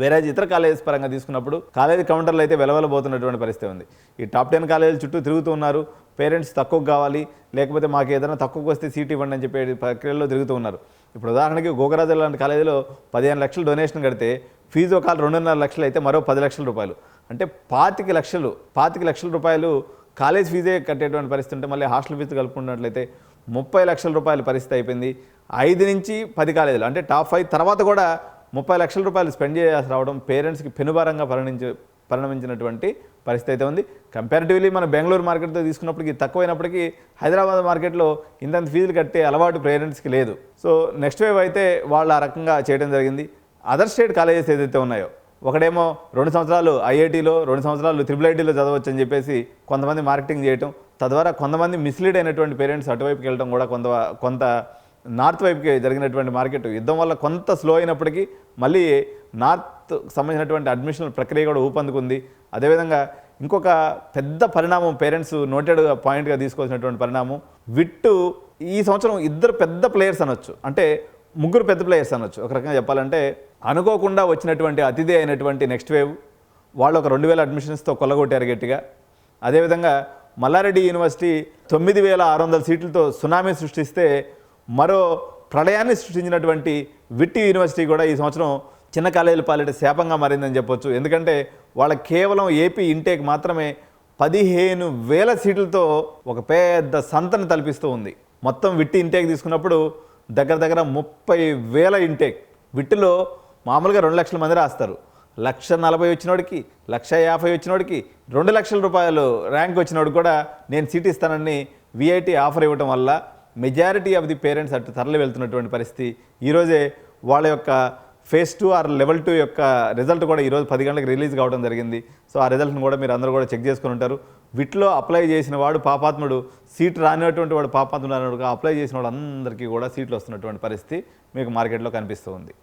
వేరే ఇతర కాలేజెస్ పరంగా తీసుకున్నప్పుడు కాలేజీ కౌంటర్లు అయితే వెలవెలబోతున్నటువంటి పరిస్థితి ఉంది. ఈ టాప్ టెన్ కాలేజీల చుట్టూ తిరుగుతూ ఉన్నారు. పేరెంట్స్ తక్కువ కావాలి. లేకపోతే మాకు ఏదైనా తక్కువకు వస్తే సీట్ ఇవ్వండి అని చెప్పే ప్రక్రియలో తిరుగుతూ ఉన్నారు. ఇప్పుడు ఉదాహరణకి గోకరాజు లాంటి కాలేజీలో పదిహేను లక్షలు డొనేషన్ కడితే ఫీజు ఒక రెండున్నర లక్షలు అయితే మరో పది లక్షల రూపాయలు. అంటే పాతిక లక్షలు పాతిక లక్షల రూపాయలు కాలేజ్ ఫీజే కట్టేటువంటి పరిస్థితి ఉంటే మళ్ళీ హాస్టల్ ఫీజు కలుపుకున్నట్లయితే ముప్పై లక్షల రూపాయల పరిస్థితి అయిపోయింది. ఐదు నుంచి పది కాలేజీలు అంటే టాప్ ఫైవ్ తర్వాత కూడా ముప్పై లక్షల రూపాయలు స్పెండ్ చేయాల్సి రావడం పేరెంట్స్కి పెనుభారంగా పరిణించి పరిణమించినటువంటి పరిస్థితి అయితే ఉంది. కంపారిటివ్లీ మన బెంగళూరు మార్కెట్తో తీసుకున్నప్పటికీ తక్కువైనప్పటికీ హైదరాబాద్ మార్కెట్లో ఇంతంత ఫీజులు కట్టే అలవాటు పేరెంట్స్కి లేదు. సో నెక్స్ట్ వేవ్ అయితే వాళ్ళు ఆ రకంగా చేయడం జరిగింది. అదర్ స్టేట్ కాలేజెస్ ఏదైతే ఉన్నాయో ఒకడేమో రెండు సంవత్సరాలు ఐఐటీలో రెండు సంవత్సరాలు త్రిబుల్ ఐటీలో చదవచ్చు అని చెప్పేసి కొంతమంది మార్కెటింగ్ చేయటం తద్వారా కొంతమంది మిస్లీడ్ అయినటువంటి పేరెంట్స్ అటువైపుకి వెళ్ళడం కూడా కొంత కొంత నార్త్ వైపుకి జరిగినటువంటి మార్కెట్ యుద్ధం వల్ల కొంత స్లో అయినప్పటికీ మళ్ళీ నార్త్ సంబంధించినటువంటి అడ్మిషన్ ప్రక్రియ కూడా ఊపందుకుంది. అదేవిధంగా ఇంకొక పెద్ద పరిణామం పేరెంట్స్ నోటెడ్ పాయింట్గా తీసుకోవాల్సినటువంటి పరిణామం. విట్టు ఈ సంవత్సరం ఇద్దరు పెద్ద ప్లేయర్స్ అనొచ్చు. అంటే ముగ్గురు పెద్ద ప్లేయర్స్ అనొచ్చు. ఒక రకంగా చెప్పాలంటే అనుకోకుండా వచ్చినటువంటి అతిథి అయినటువంటి నెక్స్ట్ వేవ్ వాళ్ళు ఒక రెండు వేల అడ్మిషన్స్తో కొల్లగొట్టారు గట్టిగా. అదేవిధంగా మల్లారెడ్డి యూనివర్సిటీ తొమ్మిది వేల ఆరు వందల సీట్లతో సునామీ సృష్టిస్తే మరో ప్రళయాన్ని సృష్టించినటువంటి విట్టి యూనివర్సిటీ కూడా ఈ సంవత్సరం చిన్న కాలేజీలు పాలిట శాపంగా మారిందని చెప్పొచ్చు. ఎందుకంటే వాళ్ళ కేవలం ఏపీ ఇంటేక్ మాత్రమే పదిహేను వేల సీట్లతో ఒక పెద్ద సంతను తలపిస్తూ ఉంది. మొత్తం విట్టి ఇంటేక్ తీసుకున్నప్పుడు దగ్గర దగ్గర ముప్పై వేల ఇంటేక్. విట్టిలో మామూలుగా రెండు లక్షల మంది రాస్తారు. లక్ష నలభై వచ్చినోడికి లక్ష యాభై వచ్చినోడికి రెండు లక్షల రూపాయలు ర్యాంక్ వచ్చినోడు కూడా నేను సీట్ ఇస్తానని విఐటి ఆఫర్ ఇవ్వటం వల్ల మెజారిటీ ఆఫ్ ది పేరెంట్స్ అటు తరలి వెళ్తున్నటువంటి పరిస్థితి. ఈరోజే వాళ్ళ యొక్క phase two or level two యొక్క రిజల్ట్ కూడా ఈరోజు పది గంటలకు రిలీజ్ కావడం జరిగింది. సో ఆ రిజల్ట్ని కూడా మీరు అందరూ కూడా చెక్ చేసుకుని ఉంటారు. వీటిలో అప్లై చేసిన వాడు పాపాత్ముడు సీట్ రానినటువంటి వాడు పాపాత్ముడు అన్నాడు. అప్లై చేసిన వాడు అందరికీ కూడా సీట్లు వస్తున్నటువంటి పరిస్థితి మీకు మార్కెట్లో కనిపిస్తూ ఉంది.